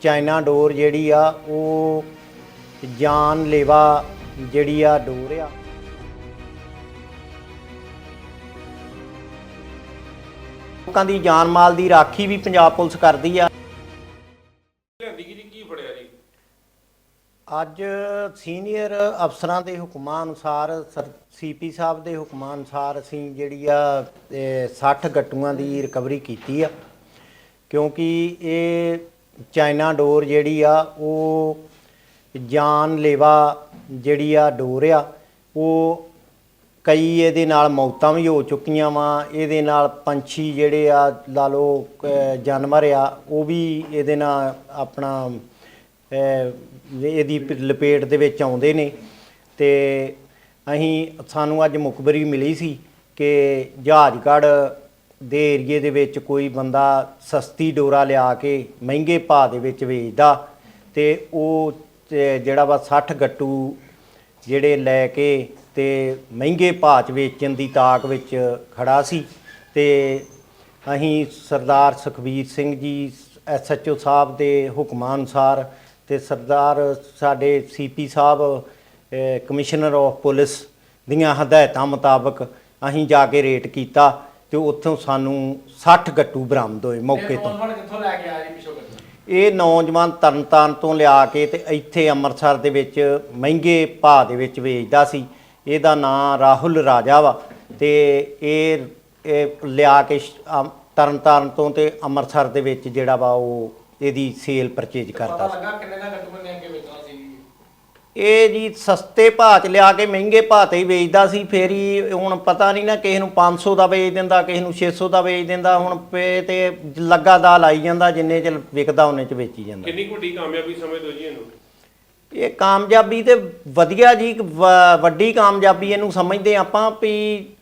China ਡੋਰ ਜਿਹੜੀ ਆ, ਉਹ ਜਾਨ ਲੇਵਾ ਜਿਹੜੀ ਆ ਡੋਰ ਆ। ਲੋਕਾਂ ਦੀ ਜਾਨ ਮਾਲ ਦੀ ਰਾਖੀ ਵੀ ਪੰਜਾਬ ਪੁਲਿਸ ਕਰਦੀ ਆ। ਲਿਆਂਦੀ ਜੀ ਕੀ ਫੜਿਆ ਜੀ ਅੱਜ ਸੀਨੀਅਰ ਅਫਸਰਾਂ ਦੇ ਹੁਕਮਾਂ ਅਨੁਸਾਰ ਸੀਪੀ ਸਾਹਿਬ ਦੇ ਹੁਕਮਾਂ ਅਨੁਸਾਰ ਅਸੀਂ ਜਿਹੜੀ ਆ, ਇਹ 60 ਗੱਟੂਆਂ ਦੀ ਰਿਕਵਰੀ ਕੀਤੀ ਆ। ਕਿਉਂਕਿ ਇਹ ਚਾਈਨਾ ਡੋਰ ਜਿਹੜੀ ਆ, ਉਹ ਜਾਨ ਲੇਵਾ ਜਿਹੜੀ ਆ ਡੋਰ ਆ, ਉਹ ਕਈ ਇਹਦੇ ਨਾਲ ਮੌਤਾਂ ਵੀ ਹੋ ਚੁੱਕੀਆਂ ਵਾ। ਇਹਦੇ ਨਾਲ ਪੰਛੀ ਜਿਹੜੇ ਆ, ਲਾ ਲਓ ਜਾਨਵਰ ਆ, ਉਹ ਵੀ ਇਹਦੇ ਨਾਲ ਆਪਣਾ ਇਹਦੀ ਲਪੇਟ ਦੇ ਵਿੱਚ ਆਉਂਦੇ ਨੇ। ਤੇ ਅਸੀਂ, ਸਾਨੂੰ ਅੱਜ ਮੁਖਬਰੀ ਮਿਲੀ ਸੀ ਕਿ ਜਹਾਜਗੜ੍ਹ ਦੇ ਏਰੀਏ ਦੇ ਵਿੱਚ ਕੋਈ ਬੰਦਾ ਸਸਤੀ ਡੋਰਾ ਲਿਆ ਕੇ ਮਹਿੰਗੇ ਭਾਅ ਦੇ ਵਿੱਚ ਵੇਚਦਾ ਤੇ ਉਹ ਤੇ ਜਿਹੜਾ ਵਾ 60 ਗੱਟੂ ਜਿਹੜੇ ਲੈ ਕੇ ਤੇ ਮਹਿੰਗੇ ਭਾਅ 'ਚ ਵੇਚਣ ਦੀ ਤਾਕ ਵਿੱਚ ਖੜਾ ਸੀ ਤੇ ਅਸੀਂ ਸਰਦਾਰ ਸੁਖਬੀਰ ਸਿੰਘ ਜੀ ਐਸਐਚਓ ਸਾਹਿਬ ਦੇ ਹੁਕਮਾਂ ਅਨੁਸਾਰ ਤੇ ਸਰਦਾਰ ਸਾਡੇ ਸੀਪੀ ਸਾਹਿਬ ਕਮਿਸ਼ਨਰ ਆਫ ਪੁਲਿਸ ਦੀਆਂ ਹਦਾਇਤਾਂ ਮੁਤਾਬਕ ਅਸੀਂ ਜਾ ਕੇ ਰੇਟ ਕੀਤਾ ਤੇ ਉੱਥੋਂ ਸਾਨੂੰ 60 ਗੱਟੂ ਬਰਾਮਦ ਹੋਏ ਮੌਕੇ ਤੋਂ। ਨੌਜਵਾਨ ਕਿੱਥੋਂ ਲੈ ਕੇ ਆਇਆ ਜੀ ਪਿਛੋ ਗੱਡੀ ਇਹ ਨੌਜਵਾਨ ਤਰਨਤਾਰਨ ਤੋਂ ਲਿਆ ਕੇ ਤੇ ਇੱਥੇ ਅੰਮ੍ਰਿਤਸਰ ਦੇ ਵਿੱਚ ਮਹਿੰਗੇ ਭਾਅ ਦੇ ਵਿੱਚ ਵੇਚਦਾ ਸੀ। ਇਹਦਾ ਨਾਂ ਰਾਹੁਲ ਰਾਜਾ ਵਾ ਤੇ ਇਹ ਇਹ ਲਿਆ ਕੇ ਤਰਨਤਾਰਨ ਤੋਂ ਤੇ ਅੰਮ੍ਰਿਤਸਰ ਦੇ ਵਿੱਚ ਜਿਹੜਾ ਵਾ ਉਹ ਇਹਦੀ ਸੇਲ ਪਰਚੇਜ ਕਰਦਾ ਪਤਾ ਸੀ ਲੱਗਾ ਕਿੰਨੇ ਦਾ ਗੱਟੂ ਨੇ ਅੱਗੇ ਵੇਚਣਾ? ਇਹ ਜੀ ਸਸਤੇ ਭਾਅ 'ਚ ਲਿਆ ਕੇ ਮਹਿੰਗੇ ਭਾਅ ਤੇ ਹੀ ਵੇਚਦਾ ਸੀ ਫੇਰ ਹੀ ਹੁਣ ਪਤਾ ਨਹੀਂ ਨਾ ਕਿਸੇ ਨੂੰ 500 ਦਾ ਵੇਚ ਦਿੰਦਾ ਕਿਸੇ ਨੂੰ 600 ਦਾ ਵੇਚ ਦਿੰਦਾ ਹੁਣ ਪੇ ਤੇ ਲੱਗਾ ਦਾ ਲਾਈ ਜਾਂਦਾ ਜਿੰਨੇ ਚ ਵਿਕਦਾ ਉਹਨੇ ਚ ਵੇਚੀ ਜਾਂਦਾ। ਕਿੰਨੀ ਕੁ ਵੱਡੀ ਕਾਮਯਾਬੀ ਸਮਝਦੇ ਹੋ ਜੀ ਇਹਨੂੰ? ਇਹ ਕਾਮਯਾਬੀ ਤੇ ਵਧੀਆ ਜੀ ਇੱਕ ਵ- ਵੱਡੀ ਕਾਮਯਾਬੀ ਇਹਨੂੰ ਸਮਝਦੇ ਆਪਾਂ ਵੀ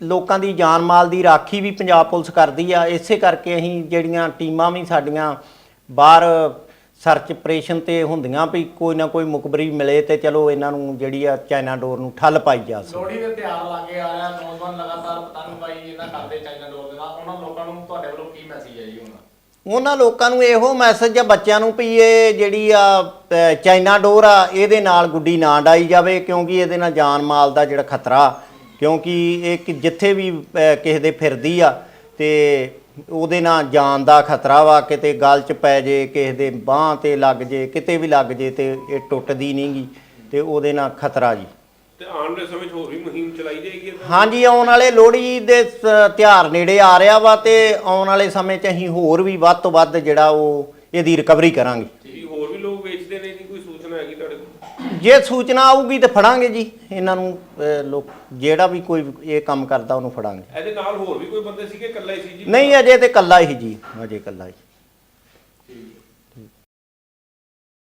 ਲੋਕਾਂ ਦੀ ਜਾਨ ਮਾਲ ਦੀ ਰਾਖੀ ਵੀ ਪੰਜਾਬ ਪੁਲਿਸ ਕਰਦੀ ਆ ਇਸੇ ਕਰਕੇ ਅਸੀਂ ਜਿਹੜੀਆਂ ਟੀਮਾਂ ਵੀ ਸਾਡੀਆਂ ਬਾਹਰ ਸਰਚ ਆਪਰੇਸ਼ਨ ਤੇ ਹੁੰਦੀਆਂ ਵੀ ਕੋਈ ਨਾ ਕੋਈ ਮੁਖਬਰੀ ਮਿਲੇ ਤੇ ਚਲੋ ਇਹਨਾਂ ਨੂੰ ਜਿਹੜੀ ਆ ਚਾਈਨਾ ਡੋਰ ਨੂੰ ਠੱਲ ਪਾਈ ਜਾ ਸਕੇ। ਲੋਹੜੀ ਦੇ ਤਿਉਹਾਰ ਲਾਗੇ ਆ ਰਿਹਾ ਨੌਜਵਾਨ ਲਗਾਤਾਰ ਪਤੰਗਬਾਜ਼ੀ ਇਹਨਾਂ ਕਰਦੇ ਚਾਈਨਾ ਡੋਰ ਦੇ ਨਾਲ। ਉਹਨਾਂ ਲੋਕਾਂ ਨੂੰ ਤੁਹਾਡੇ ਵੱਲੋਂ ਕੀ ਮੈਸੇਜ ਹੈ ਜੀ ਹੁਣ? ਉਹਨਾਂ ਲੋਕਾਂ ਨੂੰ ਇਹੋ ਮੈਸੇਜ ਆ ਬੱਚਿਆਂ ਨੂੰ ਵੀ ਇਹ ਜਿਹੜੀ ਆ ਚਾਈਨਾ ਡੋਰ ਆ ਇਹਦੇ ਨਾਲ ਗੁੱਡੀ ਨਾ ਡਾਈ ਜਾਵੇ ਕਿਉਂਕਿ ਇਹਦੇ ਨਾਲ ਜਾਨ ਮਾਲ ਦਾ ਜਿਹੜਾ ਖਤਰਾ। ਕਿਉਂਕਿ ਇਹ ਜਿੱਥੇ ਵੀ ਕਿਸੇ ਦੇ ਫਿਰਦੀ ਆ ਤੇ ਉਹਦੇ ਨਾਲ ਜਾਨ ਦਾ ਖਤਰਾ ਵਾ ਕਿਤੇ ਗਲ 'ਚ ਪੈ ਜੇ ਕਿਸੇ ਦੇ ਬਾਹ ਤੇ ਲੱਗ ਜੇ ਕਿਤੇ ਵੀ ਲੱਗ ਜੇ ਤੇ ਇਹ ਟੁੱਟਦੀ ਨਹੀਂਗੀ ਤੇ ਉਹਦੇ ਨਾਲ ਖਤਰਾ ਜੀ। ਤੇ ਆਉਣ ਵਾਲੇ ਸਮੇਂ 'ਚ ਹੋਰ ਵੀ ਮੁਹਿੰਮ ਚਲਾਈ ਜਾਏਗੀ ਇਹਦਾ ਹਾਂਜੀ ਆਉਣ ਵਾਲੇ ਲੋਹੜੀ ਦੇ ਸ- ਤਿਉਹਾਰ ਨੇੜੇ ਆ ਰਿਹਾ ਵਾ ਤੇ ਆਉਣ ਵਾਲੇ ਸਮੇਂ 'ਚ ਅਸੀਂ ਹੋਰ ਵੀ ਵੱਧ ਤੋਂ ਵੱਧ ਜਿਹੜਾ ਉਹ ਇਹਦੀ ਰਿਕਵਰੀ ਕਰਾਂਗੇ ਜੀ ਹੋਰ ਵੀ ਲੋਕ ਵੇਚਦੇ ਨੇ ਜੀ ਕੋਈ ਸੂਚਨਾ ਹੈਗੀ ਤੁਹਾਡੇ ਕੋਲ ਜੇ ਸੂਚਨਾ ਆਊਗੀ ਤੇ ਫੜਾਂਗੇ ਜੀ। ਇਹਨਾਂ ਨੂੰ ਅਹ, ਲੋਕ ਜਿਹੜਾ ਵੀ ਕੋਈ ਇਹ ਕੰਮ ਕਰਦਾ ਉਹਨੂੰ ਫੜਾਂਗੇ। ਇਹਦੇ ਨਾਲ ਹੋਰ ਵੀ ਕੋਈ ਬੰਦੇ ਸੀਗੇ? ਇਕੱਲਾ ਹੀ ਸੀ ਜੀ? ਨਹੀਂ ਅਜੇ ਤੇ ਕੱਲਾ ਹੀ ਜੀ। ਅਜੇ ਕੱਲਾ ਹੀ।